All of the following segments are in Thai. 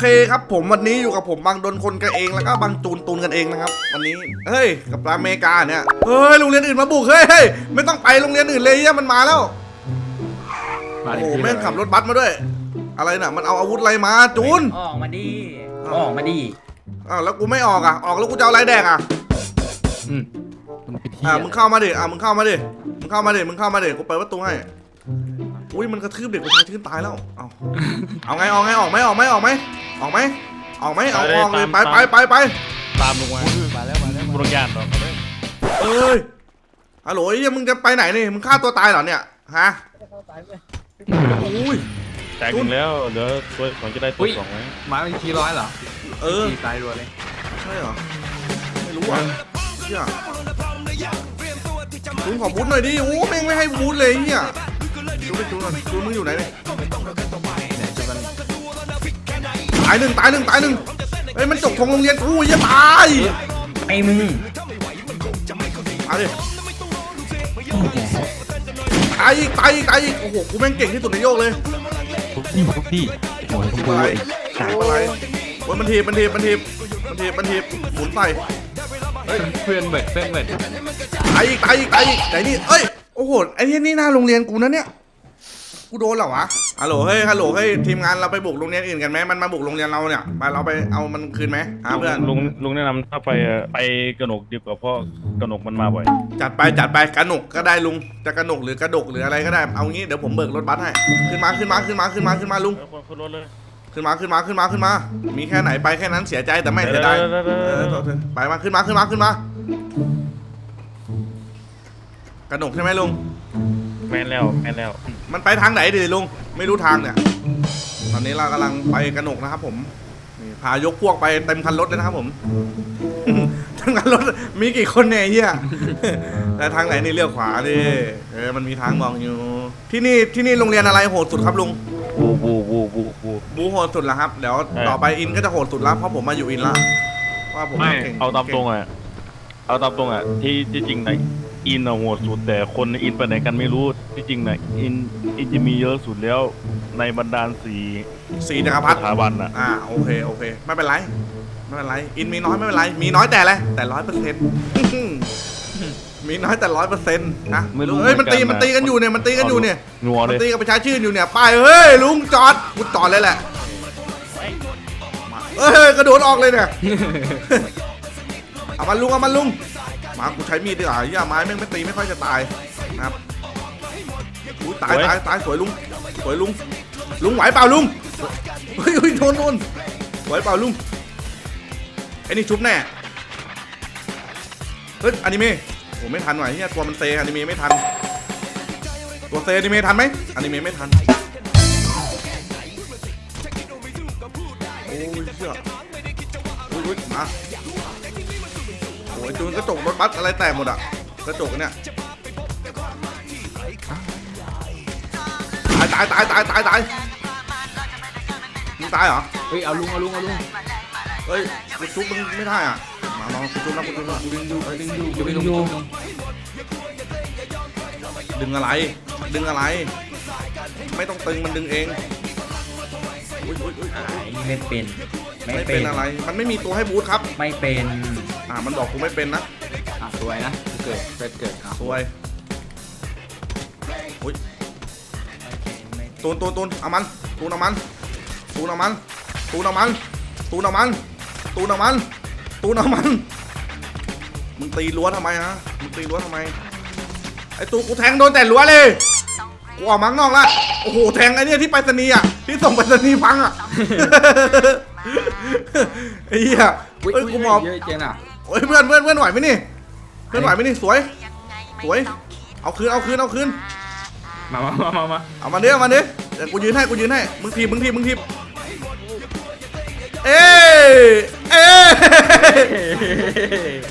เคครับผมวันนี้อยู่กับผมบางดนคนกันเองแล้วก็บางจูนตูนกันเองนะครับ วันนี้เฮ้ยกับอเมริกาเนี่ยเฮ้ยโรงเรียนอื่นมาบุกเฮ้ยเฮ้ยไม่ต้องไปโรงเรียนอื่นเลยเนี่ยมันมาแล้วมาโอ้ถึโหที่แม่งขับรถบัสมาด้วย อะไรน่ะมันเอาอาวุธอะไรมาจูนออกมาดิอ้าวออกมาดิอ้าวแล้วกูไม่ออกอะออกแล้วกูจะเอาอะไรแดกอะอืมมันเป็นที่อ่ามึงเข้ามาดิอ่ามึงเข้ามาดิมึงเข้ามาดิมึงเข้ามาดิกูเปิดประตูให้ อุ้ยมันกระทืบเด็กประชาชื่นตายแล้วเอาเอาไงเอาไงออกไหมออกไหมออกไหมออกไหมออกไหมเอาออกเลยไปไปไปไปตามลงมามาแล้วมาแล้วบุรุษยานต่อมาเลยเอ้ยฮัลโหลไอ้เหี้ยมึงจะไปไหนนี่มึงฆ่าตัวตายเหรอเนี่ยฮะอุ้ยแตกหนึ่งแล้วเหลือตัวสองจะได้ตัวสองไหมมาเป็นทีร้อยเหรอเออทีตายรัวเลยใช่เหรอไม่รู้อะเฮียลุงขอบูทหน่อยดิโอ้แม่งไม่ให้บูทเลยเฮีย จูไปจูหน่อยจูมึงอยู่ไหนเนี่ยเนี่ยจะมันตายหนึ่งตายหนึ่งตายหนึ่งเฮ้ยมันจบของโรงเรียนกูเหี้ยตายไอ้มึงตายดิตายอีกตายอีกตายอีกโอ้โหกูแม่งเก่งที่สุดในโลกเลยพี่ทุบพี่โอ้ยทุบอะไรอะไรโอ้ยมันทีบมันทีบมันทีบมันทีบมันทีบหมุนใส่เพื่อนเบิดเพื่อนเบิดตายอีกตายอีกตายอีกไหนนี่เอ้ยโอ้โหไอ้ที่นี่หน้าโรงเรียนกูนะเนี่ย กูโดนเหรอวะฮัลโหลเฮ้ยฮัลโหลเฮ้ยทีมงานเราไปบุกโรงเรียนอื่นกันไหมมันมาบุกโรงเรียนเราเนี่ยไปเราไปเอามันคืนไหมหาเพื่อนลุงลุงแนะนำถ้าไปอะไปกระหนกดีกว่าเพราะกระหนกมันมาบ่อยจัดไปจัดไปกระหนกก็ได้ลุงจะกระหนกหรือกระดกหรืออะไรก็ได้เอางี้เดี๋ยวผมเบิกรถบัสให้ขึ้นมาขึ้นมาขึ้นมาขึ้นมาขึ้นมาลุงแล้วขึ้นรถเลยขึ้นมาขึ้นมาขึ้นมาขึ้นมา มีแค่ไหนไปแค่นั้นเสียใจแต่ไม่เสียดายเดี๋ยวเดี๋ยวเดี๋ยวเออโทษเถอะไปมาขึ้นมาขึ้นมาขึ้นมา กระหนกใช่ไหมลุง แม่นแล้วแม่นแล้ว มันไปทางไหนดิลุง ไม่รู้ทางเนี่ย ตอนนี้เรากำลังไปกระหนกนะครับผมนี่พายกพวกไปเต็มคันรถเลยนะครับผม ทั้งคันรถมีกี่คนเนี่ยไอ้เฮีย แต่ทางไหนนี่เลี้ยวขวาดิเออมันมีทางมองอยู่ ที่นี่ที่นี่โรงเรียนอะไรโหดสุดครับลุง บูบูบูบูบู บูโหดสุดแล้วครับ เดี๋ยวใช่ ต่อไปอินก็จะโหดสุดแล้วเพราะผมมาอยู่อินละว่าผมไม่ ก่งเอาตามตรงอะ เอาตามตรงอะ ที่ที่จริงนะ อินอะโหดสุดแต่คนในอินไปไหนกันไม่รู้ที่จริงนะอินอินจะมีเยอะสุดแล้วในบรรดาสี่สี่จักรพรรสดิถาบันอะอ่าโอเคโอเคไม่เป็นไรไม่เป็นไรอินมีน้อยไม่เป็นไร มีน้อยแต่อะไรแต่ร้อยเปอร์เซ็นต์มีน้อยแต่ร้อยเปอร์เซ็นต์นะไม่รู้เฮ้ยมันตีเหมืมัอนนกันตีกันอยู่เนี่ยมันตีกันอยู่เนี่ยงัวมัเลนยตีกับประชาชื่นอยู่เนี่ยไปเฮ้ยลุงจอดกูจอดเลยแหละมาเอ้ยกระโดดออกเลยเนี่ย เอามันลุงเอามันลุง มากูใช้มีดดีกว่าเหี้ยไม้แม่งไม่ตีไม่ค่อยจะตายนะครับอุ้ยตายตายตายสวยลุงสวยลุงลุงไหวเปล่าลุงเฮ้ยเฮ้ยโดนโดนไหวเปล่าลุงไอ้นี่ชุบแน่เฮ้ยอนิเมะโอ้ไม่ทันว่ะเฮียตัวมันเซอนิเมะไม่ทันตัวเซอนิเมะทันไหมอนิเมะไม่ทันโอ้ยเชี่ยอุ้ยอุ้ยมาโอ้ย จูนกระจกรถบัสอะไรแตกหมดอะ กระจกเนี่ยตายตายตายตายตายตายมึงตายเหรอ เฮ้ยเอาลุงเอาลุงเอาลุงเฮ้ยกูชุบมึงไม่ได้อะ มาลองกูชุบแล้วกูชุบแล้วกูดึงดูดึงดูจะไปลุงลุงดึงอะไร ดึงอะไร ไม่ต้องตึงมันดึงเองไม่เป็น ไม่เป็นอะไร มันไม่มีตัวให้บูทครับ ไม่เป็น อ่ามันบอกกูไม่เป็นนะอะสวยนะ เกิดเกิดเกิดเอาสวยอุ้ยตูนตูนตูนเอามันตูนเอามันตูนเอามันตูนเอามันตูนเอามันตูนเอามันตูนเอามันมึงตีรั้วทำไมฮะมึงตีรั้วทำไมไอ้ตูกูแทงโดนแต่รั้วเลยกูออกมาข้างนอกละโอ้โหแทงไอ้เนี่ยที่ไปรษณีย์อะที่ส่งไปรษณีย์พังอะไอ้เหี้ยอุ้ยเอ้ยอุ้ยกูมองเยอะเจนอะโอ้ยเพื่อนเพื่อนเพื่อนไหวไหมนี่เพื่อนไหวไหมนี่สวย สวย เอาคืนเอาคืนเอาคืน มามามามามาเอามาเนี้ยเอามาเนี้ยเดี๋ยวกูยืนให้กูยืนให้มึงทีบมึงทีบมึงทีบเอ้ยเอ้ย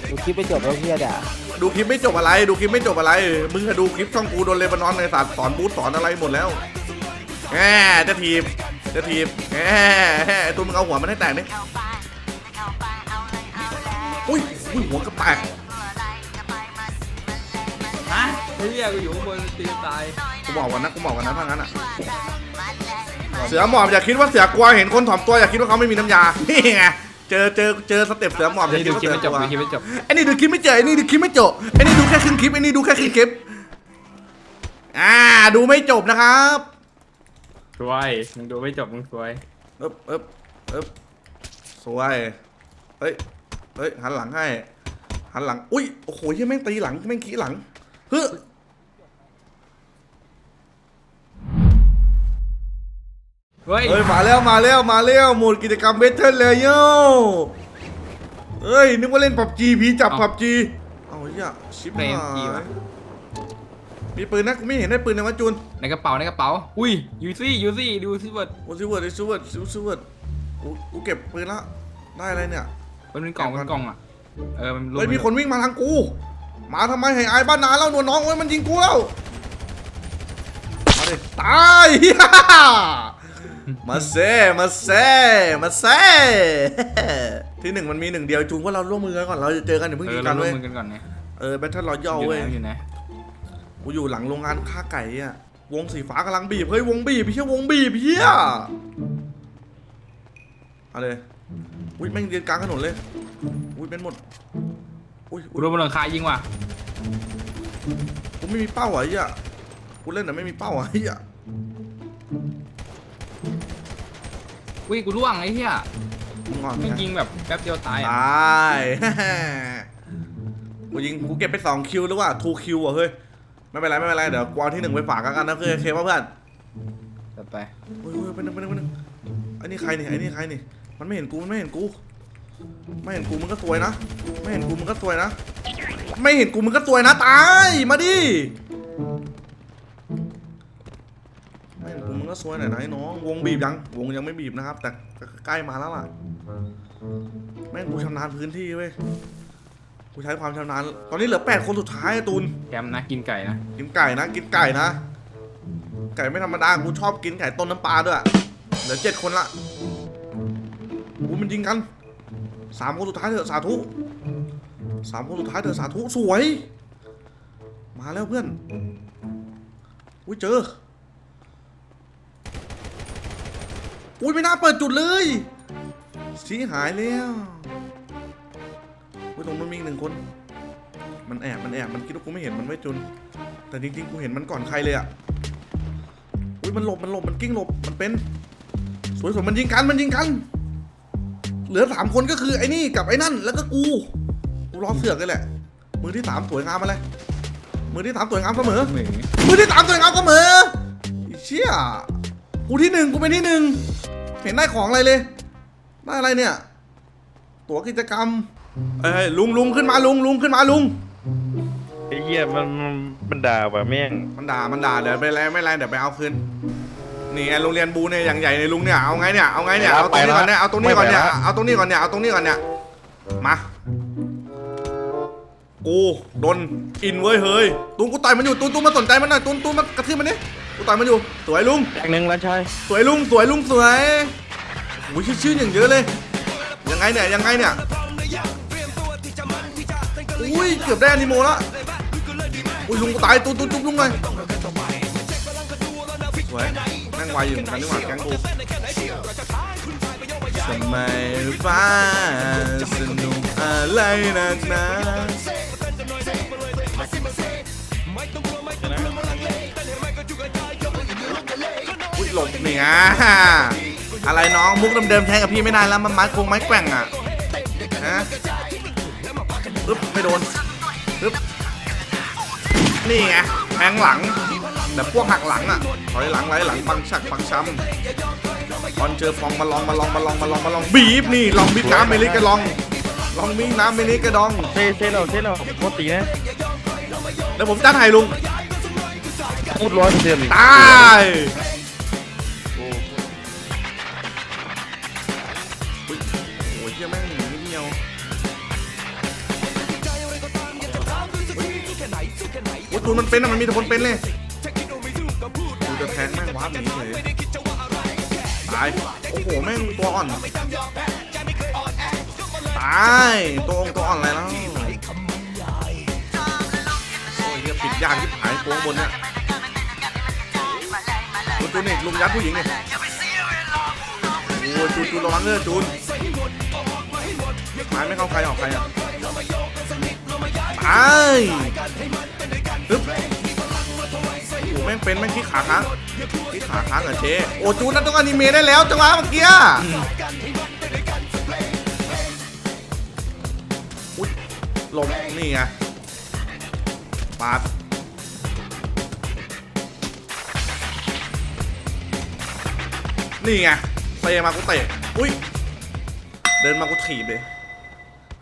ดูคลิปไปจบแล้วเฮียด่าดูคลิปไม่จบอะไร ดูคลิปไม่จบอะไรมึงอะดูคลิปช่องกูโดนเลบานอนในศาสตร์สอนบูธสอนอะไรหมดแล้วแหมจะทีบจะทีบแหมไอ้ตัวมึงเอาหัวมันให้แตกดิ อุ้ยอุ้ยหัวกระแตกฮะเฮียกูอยู่ข้างบนตีตายกูบอกกันนะกูบอกกันนะถ้างั้นอะมเสือหมอบอย่าคิดว่าเสือกลัวเห็นคนถ่อมตัวอย่าคิดว่าเขาไม่มีน้ำยานี่ไงเจอเจอเจอสเต็ปเสือหมอบอย่านี่คิดดูว่าคลิปเสือไม่จกบลัวดูคลิปไม่จบไอ้นี่ดูคลิปไม่เจอไอ้นี่ดูคลิปไม่จบไอ้นี่ดูแค่ครึ่งคลิปไอ้นี่ดูแค่ครึ่งคลิปอ่าดูไม่จบนะครับสวยมึงดูไม่จบมึงสวยเอ๊บเอ๊บเอ๊บสวยเฮ้ยเฮ้ยหันหลังให้ หันหลัง อุ้ยโอ้โหเฮียแม่งตีหลังแม่งขี้หลังเฮ้ยเฮ้ยเฮ้ยมาแล้วมาแล้วมาแล้วหมดกิจกรรมเบทเทิลเลยโย่เฮ้ยนึกว่าเล่นปับจีพีจับปับจีเอาเหี้ยชิปเฟรมหากี่วะยมีปืนนะกูไม่เห็นได้ปืนเลยวะจูนในกระเป๋าในกระเป๋า อุ้ยยูซี่ยูซี่ดูซิเวิร์ดโอ้ซิเวิร์ดซิเวิร์ดซิซิเวิร์ดกูกูเก็บปืนละได้อะไรเนี่ย มันเป็นกล่องเป็นกล่องอะ เออมันรวเฮ้ยมีคนวิ่งมาทางกู มาทำไมให้อายบ้านนาแล้วหนวดน้องเว้ยมันยิงกูแล้วมาดิตายเหี้ยมาเซ่มาเซ่มาเซ่ที่หนึ่งมันมีหนึ่งเดียวจูนว่าเราร่วมมือกันก่อนเราจะเจอกันเดี๋ยวเพิ่งเอยิองเรากันร่วเว้มยมือกันก่อนเนี่ยเออแบทเทิลรอยัลอยู่เว้ยไหนอยู่ไหนกูอยู่หลังโรงงานฆ่าไก่อะวงสีฟ้ากำลังบีบเฮ้ยวงบีบพี่เชี่ยวงบีบพี่อะเอาเลย อุ้ยแม่งเดินกลางถนนเลย อุ้ยเป็นหมด อุ้ยกูอุ้ยโดนบนหลังคายิงว่ะกูไม่มีเป้าอะไอ้เหี้ยกูเล่นแต่ไม่มีเป้าอะไอ้เหี้ยอุ้ยกูร่วงไอ้เหี้ยมึงงอนไม่ไงยิงแบบแป๊บเดียวตายตอะาย กูยิงกูเก็บไปสองคิวหรือว่าทูคิวอะเฮ้ย ไม่เป็นไรไม่เป็นไรเดี๋ยวกูเอาที่หนึ่งไปฝากกันนะเคยเคป่ะเพื่อน จัดไป เฮ้ยเฮ้ยไปหนึ่งไปหนึ่งไปหนึ่งไอ้นี่ใครนี่ไอ้นี่ใครนี่ มันไม่เห็นกูมันไม่เห็นกู ไม่เห็นกูมึงก็ซวยนะ ไม่เห็นกูมึงก็ซวยนะ ไม่เห็นกูมึงก็ซวยนะตาย มาดิ ไม่เห็นกูมึงก็ซวยหน่อยนะไอ้น้อง วงบีบยัง วงยังไม่บีบนะครับ แต่ใกล้มาแล้วล่ะ แม่งกูชำนาญพื้นที่เว้ย กูใช้ความชำนาญ ตอนนี้เหลือแปดคนสุดท้ายอะตูนแคมป์นะกินไก่นะ กินไก่นะ กินไก่นะ ไก่ไม่ธรรมดา กูชอบกินไก่ต้นน้ำปลาด้วย เหลือเจ็ดคนละ กูมันยิงกันสามคนสุดท้ายเถอะสาธุสามคนสุดท้ายเถอะสาธุสวย มาแล้วเพื่อนอุ้ยเจออุ้ยไม่น่าเปิดจุดเลยชี้หายแล้วอุ้ยตรงนู้นมีอีกหนึ่งคน มันแอบมันแอบมันคิดว่ากูไม่เห็นมันไม่จุน แต่จริงๆกูเห็นมันก่อนใครเลยอะอุ้ยมันหลบมันหลบมันกิ้งหลบมันเป็น สวยสวยมันยิงกันมันยิงกัน เหลือสามคนก็คือไอ้นี่กับไอ้นั่นแล้วก็กูกูรอเสือกเลยแหละมือที่สามสวยงามมาเลยมือที่สามสวยงามเสมอหมือมือที่สามสวยงามเสมอไอ้เชี่ยกูที่หนึ่งกูเป็นที่หนึ่งเห็นได้ของอะไรเลย ได้อะไรเนี่ย ตั๋วกิจกรรม เอ้ยลุงลุงขึ้นมาลุงลุงขึ้นมาลุงไอ้เหี้ยมันมันมันด่าว่ะแม่งมันด่ามันด่าเดี๋ยวไปแล้วไม่ไรเดี๋ยวไปเอาคืน นี่ไงโรงเรียนบูเนี่ยอย่างใหญ่ในลุงเนี่ยเอาไงเนี่ยเอาไงเนี่ยเอาตรงนี้ก่อนเนี่ยเอาตรงนี้ก่อนเนี่ยเอาตรงนี้ก่อนเนี่ยเอาตรงนี้ก่อนเนี่ยมากูโดนอินเว้ยเฮ้ยตูนกูต่อยมันอยู่ตูนตูนมาสนใจมันหน่อยตูนตูนมากระทืบมันดิกูต่อยมันอยู่สวยลุงแตกหนึ่งร้านชายสวยลุงสวยลุงสวยโอ้ยชื่อชื่ออย่างเยอะเลยยังไงเนี่ยยังไงเนี่ยอุ้ยเกือบได้อนิโมแล้วอุ้ยลุงกูตายตูนตูนจุบลุงหน่อยสวย แม่งไวอยู่เหมือนกันนี่หว่าแก๊งกูทำไมฟ้าสนุกอะไรนักหนาอุ้ยหลบนี่ไงอะไรน้องมุกเดิมๆแทงกับพี่ไม่ได้แล้วมันไม้โคงไม้แกว่งอะฮะปึ๊บไม่โดนปึ๊บนี่ไงแทงหลัง แบบพวกหักหลังอะถอยหลังไหลหลังปังชักปังช้ำตอนเจอฟองมาลองมาลองมาลองมาลองมาลองบีบนี่ลองบีบน้ำเมลิกระลอง ลองบีบน้ำเมลิกระดองเซ่เซ่เราเซ่เราโคตรตีนะเดี๋ยวผมจัดให้ลุงพูดร้อยเปอร์เซ็นต์ตายอุ๊ยโอ้ยเหี้ยแม่งหนีนิดเดียวโอ้ยตูนมันเป็นอะมันมีแต่คนเป็นเลยกู จะแทงแม่งวาร์ปหนีเลยตาย โอ้โห แม่งตัวอ่อน ตาย ตัวองตัวอ่อนอะไรแล้ว โอ้ยเหี้ยปิดยากที่หายโป้งบนเนี่ยคุณตูนนี่ลุมยัดผู้หญิงเนี่จูนจูนจูนระวังเด้อจูนไม้ไม่เข้าใครออกใครอะตายฮึบ แม่งเป็นแม่งที่ขาค้างที่ขาค้างเหรอเชโอ้จูนนั่นต้องอนิเมะได้แล้วจังหวะเมื่อกี้อุ้ยลบนี่ไงปาดนี่ไงเตะมากูเตะอุ้ยเดินมากูถีบเลย